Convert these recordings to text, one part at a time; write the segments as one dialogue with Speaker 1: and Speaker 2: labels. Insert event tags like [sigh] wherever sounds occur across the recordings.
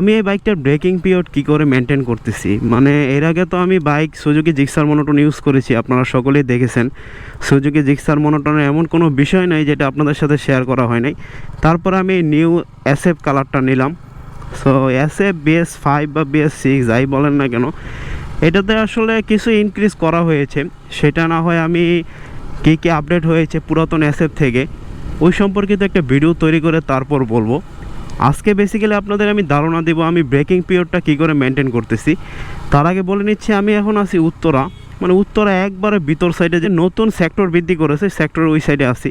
Speaker 1: আমি এই বাইকটার ব্রেকিং পিরিয়ড কি করে মেনটেন করতেছি? মানে এর আগে তো আমি bike Suzuki Gixxer monotone use করেছি, আপনারা সকলেই দেখেছেন। সুজুকি জিক্সার মনোটনের এমন কোনো বিষয় নাই যেটা আপনাদের সাথে শেয়ার করা হয় নাই। তারপর আমি নিউ এসএফ কালারটা নিলাম। সো এসএফ বিএস ফাইভ বা বিএস সিক্স যাই বলেন না কেন, এটাতে আসলে কিছু ইনক্রিজ করা হয়েছে। সেটা না হয় আমি কী কী আপডেট হয়েছে পুরাতন এসএফ থেকে, ওই সম্পর্কিত একটা ভিডিও তৈরি করে তারপর বলব। আজকে বেসিক্যালি আপনাদের আমি ধারণা দেবো আমি ব্রেকিং পিরিয়ডটা কী করে মেনটেন করতেছি। তার আগে বলে নিচ্ছি, আমি এখন আছি উত্তরা। মানে উত্তরা একবারে ভিতর সাইডে যে নতুন সেক্টর বৃদ্ধি করেছে সেক্টর ওই সাইডে আসি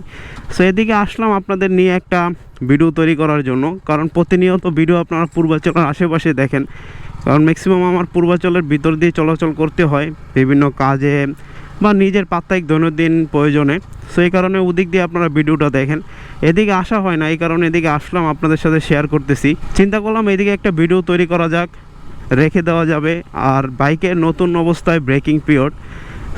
Speaker 1: সো এদিকে আসলাম আপনাদের নিয়ে একটা ভিডিও তৈরি করার জন্য। কারণ প্রতিনিয়ত ভিডিও আপনারা পূর্বাচলের আশেপাশে দেখেন। কারণ ম্যাক্সিমাম আমার পূর্বাচলের ভিতর দিয়ে চলাচল করতে হয়। বিভিন্ন কাজে বা নিজের প্রাত্যহিক দৈনন্দিন প্রয়োজনে। সো এই কারণে ওদিক দিয়ে আপনারা ভিডিওটা দেখেন। এদিকে আসা হয় না, এই কারণে এদিকে আসলাম, আপনাদের সাথে শেয়ার করতেছি। চিন্তা করলাম এদিকে একটা ভিডিও তৈরি করা যাক, রেখে দেওয়া যাবে। আর বাইকের নতুন অবস্থায় ব্রেকিং পিরিয়ড।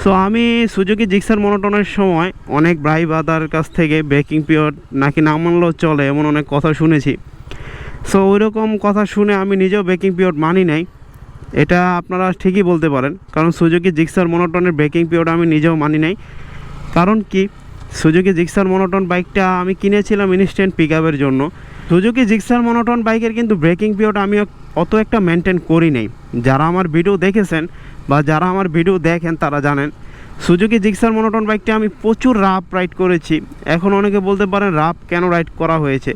Speaker 1: সো আমি সুজুকি জিক্সার মনোটনের সময় অনেক ব্রাই বাদার কাছ থেকে ব্রেকিং পিরিয়ড নাকি না মানলেও চলে এমন অনেক কথা শুনেছি। সো ওই রকম কথা শুনে আমি নিজেও ব্রেকিং পিরিয়ড মানি নাই। এটা আপনারা ঠিকই বলতে পারেন। কারণ সুজুকি জিক্সার মনোটনের ব্রেকিং পিরিয়ড আমি নিজেও মানি নাই। কারণ কি? সুজুকি জিক্সার মনোটন বাইকটা আমি কিনেছিলাম ইনস্ট্যান্ট পিক আপের জন্য। সুজুকি জিক্সার মনোটন বাইকের কিন্তু ব্রেকিং পিরিয়ড আমি অত একটা মেনটেন করি নাই। যারা আমার ভিডিও দেখেছেন বা যারা আমার ভিডিও দেখেন তারা জানেন, সুজুকি জিক্সার মনোটন বাইকটা আমি প্রচুর রাপ রাইড করেছি। এখন অনেকে বলতে পারেন রাপ কেন রাইড করা হয়েছে?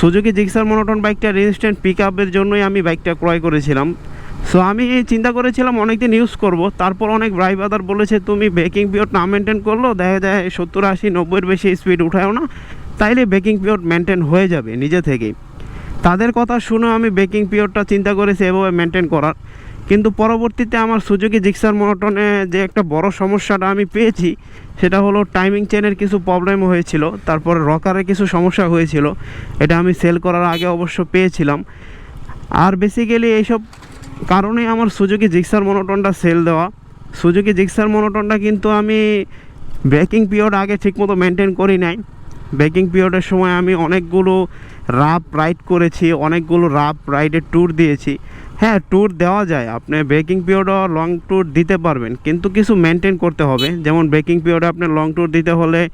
Speaker 1: সুজুকি জিক্সার মনোটন বাইকটা ইনস্ট্যান্ট পিক আপের জন্যই আমি বাইকটা ক্রয় করেছিলাম। সো আমি চিন্তা করেছিলাম অনেক দিন ইউজ করব। তারপর অনেক ড্রাইভ আদার বলেছে, তুমি বেকিং পিরিয়ড না মেনটেন করল দেখা যায় সত্তর, আশি, নব্বইয়ের বেশি স্পিড উঠাও না। তাইলে বেকিং পিরিয়ড মেনটেন হয়ে যাবে নিজে থেকেই। তাদের কথা শুনে আমি বেকিং পিরিয়ডটা চিন্তা করেছি এভাবে মেনটেন করার। কিন্তু পরবর্তীতে আমার সুযোগী জিক্সার মনোটনে যে একটা বড় সমস্যাটা আমি পেয়েছি, সেটা হলো টাইমিং চেনের কিছু প্রবলেম হয়েছিল, তারপর রকারে কিছু সমস্যা হয়েছিল, এটা আমি সেল করার আগে অবশ্য পেয়েছিলাম। আর বেসিক্যালি এইসব কারণে আমার সুজুকি জিক্সার মনোটনটা সেল দেওয়া। সুজুকি জিক্সার মনোটনটা কিন্তু আমি ব্রেকিং পিরিয়ড আগে ঠিকমতো মেনটেন করি নাই। ব্রেকিং পিরিয়ডের সময় আমি অনেকগুলো রাপ রাইড করেছি, অনেকগুলো রাপ রাইডের ট্যুর দিয়েছি। হ্যাঁ ট্যুর দেওয়া যায়। আপনি ব্রেকিং পিরিয়ডও লং ট্যুর দিতে পারবেন। কিন্তু কিছু মেনটেন করতে হবে। যেমন ব্রেকিং পিরিয়ডে আপনার লং ট্যুর দিতে হলে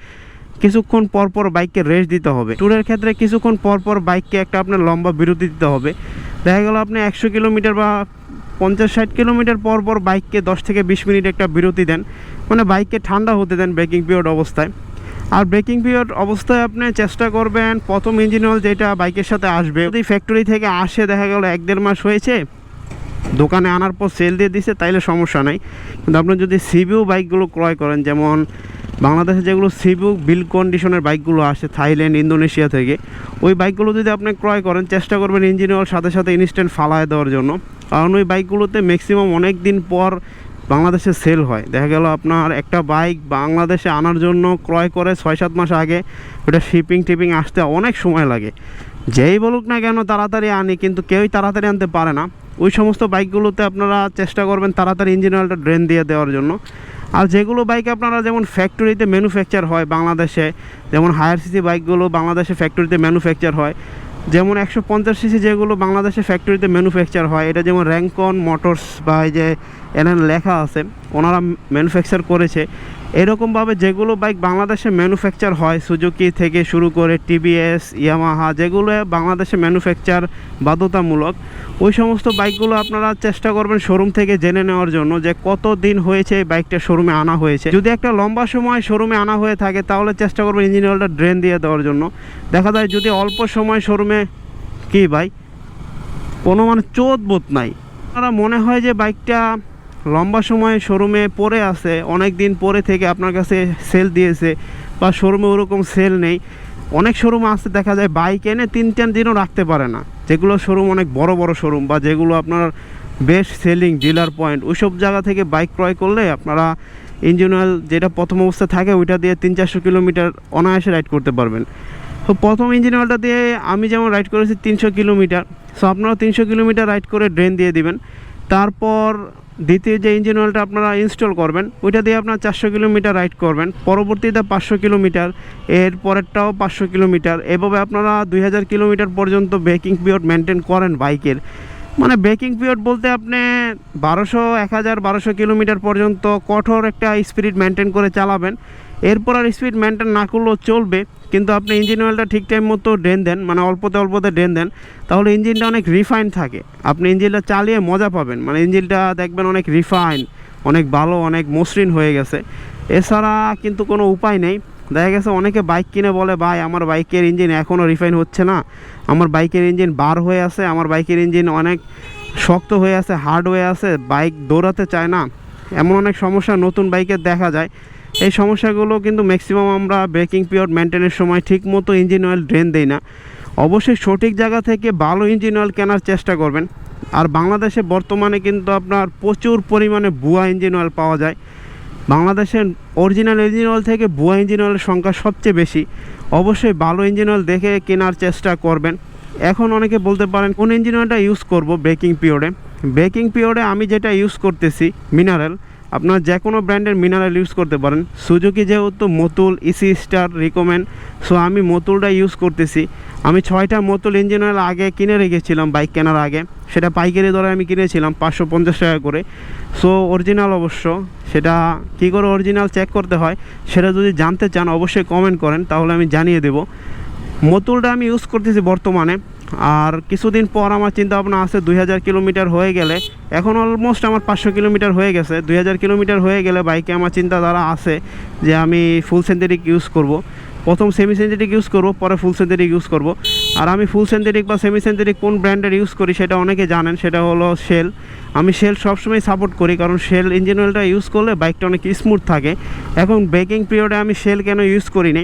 Speaker 1: কিছুক্ষণ পর পর বাইককে রেস্ট দিতে হবে। ট্যুরের ক্ষেত্রে কিছুক্ষণ পর পর বাইককে একটা আপনার লম্বা বিরতি দিতে হবে। দেখা গেল আপনি একশো কিলোমিটার বা পঞ্চাশ ষাট কিলোমিটার পর পর বাইককে দশ থেকে বিশ মিনিট একটা বিরতি দেন। মানে বাইককে ঠান্ডা হতে দেন ব্রেকিং পিরিয়ড অবস্থায়। আর ব্রেকিং পিরিয়ড অবস্থায় আপনি চেষ্টা করবেন প্রথম ইঞ্জিন অয়েল যেটা বাইকের সাথে আসবে, যদি ফ্যাক্টরি থেকে আসে, দেখা গেল এক দেড় মাস হয়েছে, দোকানে আনার পর সেল দিয়ে দিছে, তাইলে সমস্যা নাই। কিন্তু আপনি যদি সিবিউ বাইকগুলো ক্রয় করেন, যেমন বাংলাদেশে যেগুলো সিবিউ বিল কন্ডিশনের বাইকগুলো আসে থাইল্যান্ড, ইন্দোনেশিয়া থেকে, ওই বাইকগুলো যদি আপনি ক্রয় করেন, চেষ্টা করবেন ইঞ্জিন সাথে সাথে ইনস্ট্যান্ট ফালায় দেওয়ার জন্য। কারণ ওই বাইকগুলোতে ম্যাক্সিমাম অনেক দিন পর বাংলাদেশে সেল হয়। দেখা গেল আপনার একটা বাইক বাংলাদেশে আনার জন্য ক্রয় করে ছয় সাত মাস আগে, ওটা শিপিং টিপিং আসতে অনেক সময় লাগে। যেই বলুক না কেন, তাড়াতাড়ি আনি, কিন্তু কেউই তাড়াতাড়ি আনতে পারে না। ওই সমস্ত বাইকগুলোতে আপনারা চেষ্টা করবেন তাড়াতাড়ি ইঞ্জিন অয়েলটা ড্রেন দিয়ে দেওয়ার জন্য। আর যেগুলো বাইক আপনারা যেমন ফ্যাক্টরিতে ম্যানুফ্যাকচার হয় বাংলাদেশে, যেমন হায়ার সিসি বাইকগুলো বাংলাদেশে ফ্যাক্টরিতে ম্যানুফ্যাকচার হয়, যেমন একশো পঞ্চাশ সিসি যেগুলো বাংলাদেশে ফ্যাক্টরিতে ম্যানুফ্যাকচার হয়, এটা যেমন র্যাঙ্কন মোটরস বা এই যে এনএন লেখা আছে, ওনারা ম্যানুফ্যাকচার করেছে। এরকমভাবে যেগুলো বাইক বাংলাদেশে ম্যানুফ্যাকচার হয়, সুজুকি থেকে শুরু করে টিভিএস ইয়ামাহা যেগুলো বাংলাদেশে ম্যানুফ্যাকচার বাধ্যতামূলক, ওই সমস্ত বাইকগুলো আপনারা চেষ্টা করবেন শোরুম থেকে জেনে নেওয়ার জন্য যে কত দিন হয়েছে এই বাইকটা শোরুমে আনা হয়েছে। যদি একটা লম্বা সময় শোরুমে আনা হয়ে থাকে, তাহলে চেষ্টা করবেন ইঞ্জিন অয়েলটা ড্রেন দিয়ে দেওয়ার জন্য। দেখা যায় যদি অল্প সময় শোরুমে কি ভাই? কোনো মানে চোদ বোধ নাই। আপনারা মনে হয় যে বাইকটা লম্বা সময় শোরুমে পরে আছে, অনেক দিন পরে থেকে আপনার কাছে সেল দিয়েছে বা শোরুমে ওরকম সেল নেই। অনেক শোরুম আসতে দেখা যায় বাইক এনে তিন চার দিনও রাখতে পারে না। যেগুলো শোরুম অনেক বড় বড় শোরুম বা যেগুলো আপনার বেস্ট সেলিং ডিলার পয়েন্ট ওইসব জায়গা থেকে বাইক ক্রয় করলে আপনারা ইঞ্জিন অয়েল যেটা প্রথম অবস্থা থাকে, ওইটা দিয়ে তিন চারশো কিলোমিটার অনায়াসে রাইড করতে পারবেন। তো প্রথম ইঞ্জিন অয়েলটা দিয়ে আমি যেমন রাইড করেছি তিনশো কিলোমিটার সো আপনারা তিনশো কিলোমিটার রাইড করে ড্রেন দিয়ে দিবেন। তারপর দ্বিতীয় যে ইঞ্জিন অয়েলটা আপনারা ইনস্টল করবেন, ওইটা দিয়ে আপনার চারশো কিলোমিটার রাইড করবেন। পরবর্তীতে পাঁচশো কিলোমিটার, এর পরেরটাও পাঁচশো কিলোমিটার। এভাবে আপনারা দুই হাজার কিলোমিটার পর্যন্ত ব্রেকিং পিরিয়ড মেনটেন করেন বাইকের। মানে ব্রেকিং পিরিয়ড বলতে আপনি বারোশো, এক হাজার, বারোশো কিলোমিটার পর্যন্ত কঠোর একটা স্পিড মেনটেন করে চালাবেন। এরপর আর স্পিড মেনটেন না করলেও চলবে, কিন্তু আপনি ইঞ্জিন অয়েলটা ঠিক টাইম মতো ড্রেন দেন মানে অল্পতে অল্পতে ড্রেন দেন, তাহলে ইঞ্জিনটা অনেক রিফাইন থাকে। আপনি ইঞ্জিনটা চালিয়ে মজা পাবেন মানে ইঞ্জিনটা দেখবেন অনেক রিফাইন অনেক ভালো, অনেক মসৃণ হয়ে গেছে। এছাড়া কিন্তু কোনো উপায় নেই। দেখা গেছে অনেকে বাইক কিনে বলে, ভাই, আমার বাইকের ইঞ্জিন এখনও রিফাইন হচ্ছে না। আমার বাইকের ইঞ্জিন বার হয়ে আছে, আমার বাইকের ইঞ্জিন অনেক শক্ত হয়ে আছে হার্ড হয়ে আছে বাইক দৌড়াতে চায় না। এমন অনেক সমস্যা নতুন বাইকের দেখা যায়। এই সমস্যাগুলো কিন্তু ম্যাক্সিমাম আমরা ব্রেকিং পিরিয়ড মেনটেনের সময় ঠিক মতো ইঞ্জিন অয়েল ড্রেন দেই না। অবশ্যই সঠিক জায়গা থেকে ভালো ইঞ্জিন অয়েল কেনার চেষ্টা করবেন। আর বাংলাদেশে বর্তমানে কিন্তু আপনার প্রচুর পরিমাণে ভুয়া ইঞ্জিন অয়েল পাওয়া যায়। বাংলাদেশের অরিজিনাল ইঞ্জিন অয়েল থেকে ভুয়া ইঞ্জিন অয়েলের সংখ্যা সবচেয়ে বেশি। অবশ্যই ভালো ইঞ্জিন অয়েল দেখে কেনার চেষ্টা করবেন। এখন অনেকে বলতে পারেন, কোন ইঞ্জিন অয়েলটা ইউজ করব ব্রেকিং পিরিয়ডে ব্রেকিং পিরিয়ডে আমি যেটা ইউজ করতেছি মিনারেল আপনার যে কোনো ব্র্যান্ডের মিনারেল ইউজ করতে পারেন। সুজুকি যেহেতু Motul, Ecstar recommend, so আমি মতুলটা ইউজ করতেছি। আমি ছয়টা মতুল ইঞ্জিন অয়েল আগে কিনে রেখেছিলাম, বাইক কেনার আগে। সেটা পাইকারি দরে আমি কিনেছিলাম, পাঁচশো পঞ্চাশ টাকা করে। সো অরিজিনাল অবশ্য, সেটা কী করে অরিজিনাল চেক করতে হয়, সেটা যদি জানতে চান, অবশ্যই কমেন্ট করেন, তাহলে আমি জানিয়ে দেবো। মতুলটা আমি ইউজ করতেছি বর্তমানে। আর কিছুদিন পর আমার চিন্তা ভাবনা আছে দুই হাজার কিলোমিটার হয়ে গেলে, এখন অলমোস্ট আমার পাঁচশো কিলোমিটার হয়ে গেছে। দুই হাজার কিলোমিটার হয়ে গেলে বাইকে আমার চিন্তাধারা আছে যে আমি ফুল সেন্থেটিক ইউজ করব। প্রথম সেমি সেন্থেটিক ইউজ করব, পরে ফুল সেন্থেটিক ইউজ করব। আর আমি ফুল সেন্থেটিক বা সেমি সেন্থেটিক কোন ব্র্যান্ডের ইউজ করি সেটা অনেকে জানেন, সেটা হলো শেল আমি শেল সবসময় সাপোর্ট করি, কারণ শেল ইঞ্জিন অয়েলটা ইউজ করলে বাইকটা অনেক স্মুথ থাকে। এখন ব্রেকিং পিরিয়ডে আমি শেল কেন ইউজ করি নি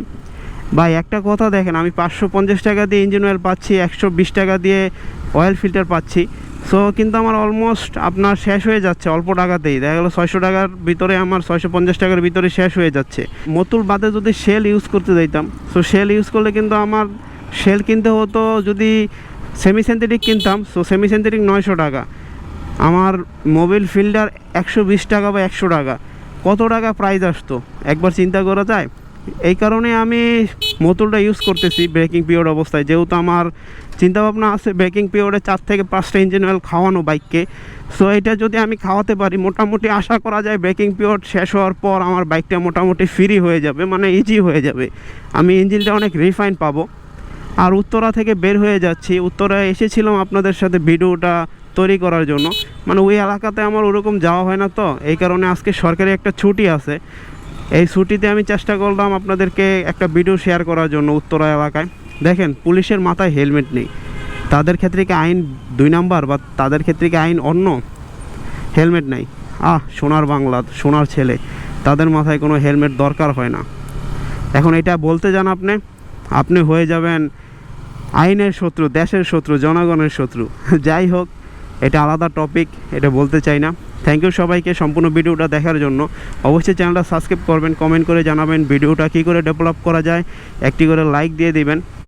Speaker 1: ভাই, একটা কথা দেখেন, আমি পাঁচশো পঞ্চাশ টাকা দিয়ে ইঞ্জিন অয়েল পাচ্ছি, একশো বিশ টাকা দিয়ে অয়েল ফিল্টার পাচ্ছি। সো কিন্তু আমার অলমোস্ট আপনার শেষ হয়ে যাচ্ছে অল্প টাকাতেই। দেখা গেলো ছয়শো টাকার ভিতরে আমার ছয়শো পঞ্চাশ টাকার ভিতরে শেষ হয়ে যাচ্ছে। মতুল বাদে যদি শেল ইউজ করতে যাইতাম সো শেল ইউজ করলে কিন্তু আমার শেল কিনতে হতো যদি সেমি সেন্থেটিক কিনতাম সো সেমি সেন্থেটিক নয়শো টাকা। আমার মোবিল ফিল্টার একশো বিশ টাকা বা একশো টাকা। কত টাকা প্রাইস আসতো? একবার চিন্তা করা যায়? এই কারণে আমি মতুলটা ইউজ করতেছি ব্রেকিং পিরিয়ড অবস্থায়। যেহেতু আমার চিন্তাভাবনা আছে ব্রেকিং পিরিয়ডে চার থেকে পাঁচটা ইঞ্জিন অয়েল খাওয়ানো বাইককে সো এটা যদি আমি খাওয়াতে পারি, মোটামুটি আশা করা যায় ব্রেকিং পিরিয়ড শেষ হওয়ার পর আমার বাইকটা মোটামুটি ফ্রি হয়ে যাবে মানে ইজি হয়ে যাবে। আমি ইঞ্জিনটা অনেক রিফাইন পাবো। আর উত্তরা থেকে বের হয়ে যাচ্ছি। উত্তরায় এসেছিলাম আপনাদের সাথে ভিডিওটা তৈরি করার জন্য। মানে ওই এলাকাতে আমার ওরকম যাওয়া হয় না তো। এই কারণে আজকে সরকারি একটা ছুটি আছে। এই ছুটিতে আমি চেষ্টা করলাম আপনাদেরকে একটা ভিডিও শেয়ার করার জন্য উত্তরা এলাকায়। দেখেন, পুলিশের মাথায় হেলমেট নেই। তাদের ক্ষেত্রে কি আইন দুই নাম্বার বা তাদের ক্ষেত্রে কি আইন অন্য? হেলমেট নাই। আহ, সোনার বাংলা, সোনার ছেলে। তাদের মাথায় কোনো হেলমেট দরকার হয় না। এখন এটা বলতে যান আপনি আপনি হয়ে যাবেন আইনের শত্রু, দেশের শত্রু, জনগণের শত্রু। [laughs] যাই হোক, এটা আলাদা টপিক এটা বলতে চাই না। থ্যাংক ইউ সবাইকে সম্পূর্ণ ভিডিওটা দেখার জন্য। অবশ্যই চ্যানেলটা সাবস্ক্রাইব করবেন কমেন্ট করে জানাবেন, ভিডিওটা কী করে ডেভেলপ করা যায়, একটি করে লাইক দিয়ে দিবেন।